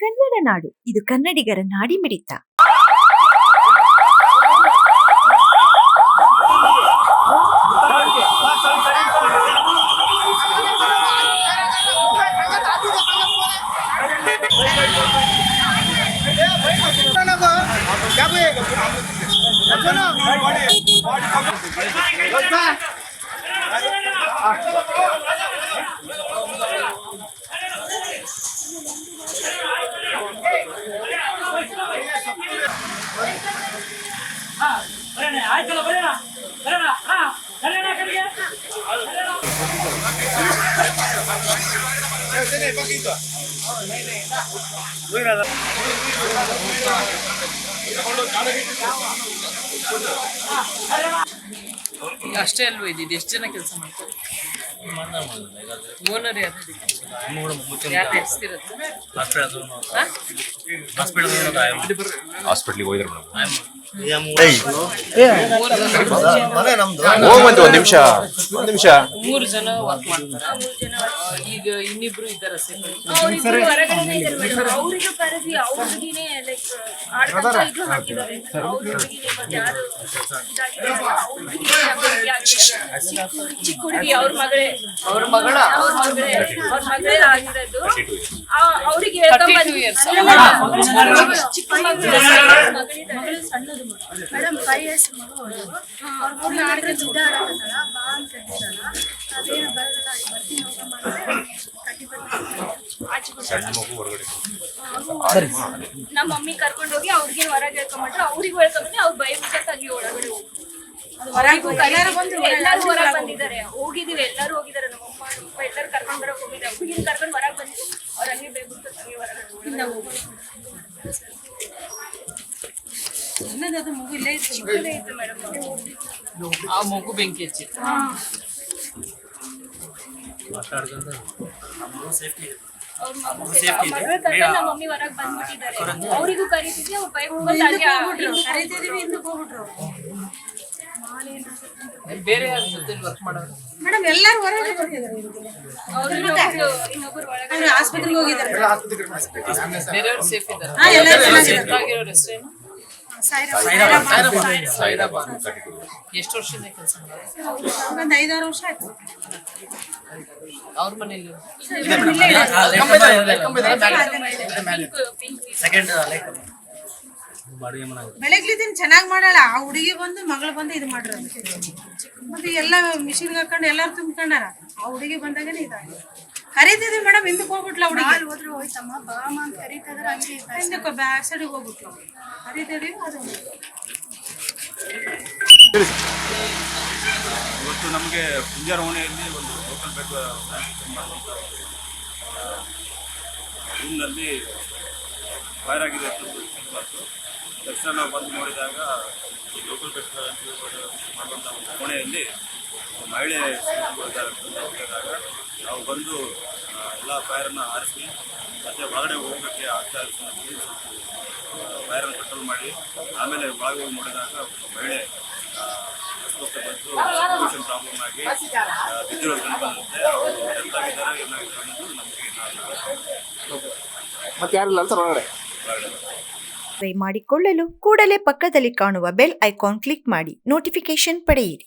ಕನ್ನಡ ನಾಡು ಇದು ಕನ್ನಡಿಗರ ನಾಡಿ ಮಿಡಿತ ಬರೋಣ ಆಯ್ತಲ್ಲ ಬರೋಣ ಬರೋಣ ಹಾ ಆ ಕಡೆಗೆ ಅಷ್ಟೇ ಅಲ್ವಾ ಇದು ಎಷ್ಟು ಜನ ಕೆಲಸ ಮಾಡ್ತಾರೆ? ಓನರ್ ಯಾರು? ಯಾರು ನಡೆಸ್ತಿರೋದು ಹಾಸ್ಪಿಟ್ಲಿಗೆ ಹೋಗಿದ್ರು ಮೂರು ಹೋಗ್ಬಂತು ಒಂದ್ ನಿಮಿಷ ಒಂದ್ ನಿಮಿಷ. ಮೂರು ಜನ ವರ್ಕ್ ಮಾಡ್ತಾರೆ. ಈಗ ಇನ್ನಿಬ್ರು ಇದ್ದಾರೆ ಹೊರಗಡೆನೇ ಇದ್ದಾರೆ ಮೇಡಮ್ ಅವರಿಗೂ ಕರೆಸಿ ಅವ್ರ ಹುಡುಗಿನೇ ಲೈಕ್ ಆಡ್ತಾ ಇದು ಹಾಕಿದ್ದಾರೆ ಅವ್ರ ಹುಡುಗಿನೇ ಬಂದು ಯಾರು ಇದಾಗಿದ್ದಾರೆ, ಅವ್ರ ಹುಡುಗಿನೇ ಅಭಿವೃದ್ಧಿ ಆಗಿದ್ದಾರೆ. ಚಿಕ್ಕ- ಚಿಕ್ಕ ಹುಡುಗಿ ಅವ್ರ ಮಗಳೇ ಅವ್ರ ಮಗಳ ಅವ್ರ ಮಗಳೇ ಅವ್ರ ಮಗಳೇ ಆಗಿರೋದು ಆ- ಅವ್ರಿಗೆ ಹೇಳ್ಕೊಂಡ್ 32 ಬಂದು- years. ಅಲ್ಲ, ಅಲ್ಲ, ಮಗಳು, ಚಿಕ್ಕ ಮಗಳು ಮಗಳು ಸಣ್ಣದು ಮೇಡಮ್ ಫೈವ್ ಇಯರ್ಸ್ ಮಗು ಅವ್ರ ಆಡಿದ್ರೆ ದುಡ್ಡು ಆಡೋದಲ್ಲ ಸಣ್ಣ ಮಗು ಹೊರಗಡೆ ನಮ್ಮ ಮಮ್ಮಿ ಕರ್ಕೊಂಡು ಹೋಗಿ ಅವ್ರಿಗೆ ಹೊರಗೆ ಅವ್ರಿಗೆ ಅವ್ರಿಗೂ ಹೇಳ್ಕೊಂಡ್ಬಂದ್ರೆ ಅವ್ರು ಭಯ ಒಳಗಡೆ ಹೋಗಿ ಎಲ್ಲರೂ ಬಂದು ಎಲ್ಲರೂ ಹೊರಗೆ ಬಂದಿದ್ದಾರೆ. ಹೋಗಿದೀವಿ ಎಲ್ಲರೂ ಹೋಗಿದ್ದಾರೆ. ನಮ್ಮ ಅಮ್ಮ ಅಪ್ಪ ಎಲ್ಲರೂ ಕರ್ಕೊಂಡು ಬರಕ್ ಹೋಗಿದ್ದಾರೆ. ಹುಡುಗಿನ ಕರ್ಕೊಂಡು ಹೊರಗೆ ಬಂದಿವಿ ಅವ್ರು ಹಂಗೆ ಹಂಗೆ ಹೊರಗಡೆ ಚಿಕ್ಕದೇ ಇತ್ತು ಮೇಡಮ್. ಆ ಮಗು ಬೆಂಕಿ ಹಚ್ಚಿತ್ತು. ಮಾತಾಡ್ಕೊಂಡು ಸೇಫ್ಟಿ ಮಮ್ಮಿ ಹೊರಗೆ ಬಂದ್ಬಿಟ್ಟಿದ್ದಾರೆ. ಅವರಿಗೂ ಕರೀತಿದ್ವಿ ಅವ್ರು ಮೇಡಮ್ ಎಲ್ಲರೂ ಆಸ್ಪತ್ರೆಗೆ ಹೋಗಿದ್ದಾರೆ. ಎಷ್ಟು ವರ್ಷದ ಕೆಲಸ ಒಂದು ಐದಾರು ವರ್ಷ ಆಯ್ತು. ಅವ್ರ ಮನೇಲಿ? ಬೆಳಗ್ಲಿದ್ದೀನಿ ಚೆನ್ನಾಗಿ ಮಾಡಲ್ಲ. ಆ ಹುಡುಗಿ ಬಂದು ಮಗಳು ಬಂದು ಇದು ಮಾಡ್ರ ಮತ್ತೆ ಎಲ್ಲ ಮಿಷಿನ್ಗೆ ಹಾಕೊಂಡು ಎಲ್ಲರೂ ತುಂಬ್ಕೊಂಡಾರ. ಆ ಹುಡುಗಿ ಬಂದಾಗನೇ ಇದಾಗಿ ಕರೀತಿದ್ವಿ ಮೇಡಮ್ ಹಿಂದಕ್ಕೆ ಹೋಗ್ಬಿಟ್ಲ ಹುಡುಗಿ. ಹೋದ್ರು ಹೋಯ್ತಮ್ಮ ಬಾಮ ಅಂತ ಕರೀತಿದ್ರೆ ಹಂಗೆ ಇದ್ದಾರೆ. ಹಿಂದಕ್ಕೆ ಬ್ಯಾಕ್ ಸೈಡಿಗೆ ಹೋಗ್ಬಿಟ್ಲು ಕರೀತೀವಿ ಅದು ಇವತ್ತು ನಮಗೆ ಪುಂಜಾರ ಓಣೆಯಲ್ಲಿ ಒಂದು ಲೋಕಲ್ ಬೆಡ್ ರೂಮ್ನಲ್ಲಿ ಫೈರ್ ಆಗಿದೆ ಅಂತ ಬಂತು ತಕ್ಷಣ ನಾವು ಬಂದು ನೋಡಿದಾಗ ಲೋಕಲ್ ಬೆಡ್ ಮಾಡುವಂಥ ಒಂದು ಕೋಣೆಯಲ್ಲಿ ಮಹಿಳೆ ಸಿಕ್ಕಿದಾಗ ಅಂತ ಹೇಳಿದಾಗ ನಾವು ಬಂದು ಎಲ್ಲ ಫೈರನ್ನು ಆರಿಸಿ ಮತ್ತೆ ಒಳಗಡೆ ಹೋಗೋಕ್ಕೆ ಆಗ್ತಾ ಇರ್ತೀವಿ ಫೈರನ್ನು ಕಂಟ್ರೋಲ್ ಮಾಡಿ ಆಮೇಲೆ ಒಳಗೆ ಹೋಗಿ ನೋಡಿದಾಗ ಮಹಿಳೆ ಬಂದು ಸಿಚುವೇಶನ್ ಪ್ರಾಬ್ಲಮ್ ಆಗಿ ಆ, ಬಿದ್ದಿರೋದು ಬಂದಂತೆ ಡೆತ್ ಆಗಿದ್ದಾರೆ ಏನಾಗಿದ್ದಾರೆ ಅನ್ನೋದು ನಮಗೆ ಮತ್ತೆ ಯಾರಿಲ್ಲ ಅಂತ ಹೊರಗಡೆ ಹೊರಗಡೆ ಮಾಡಿಕೊಳ್ಳಲು ಕೂಡಲೇ ಪಕ್ಕದಲ್ಲಿ ಕಾಣುವ ಬೆಲ್ ಐಕಾನ್ ಕ್ಲಿಕ್ ಮಾಡಿ ನೋಟಿಫಿಕೇಶನ್ ಪಡೆಯಿರಿ.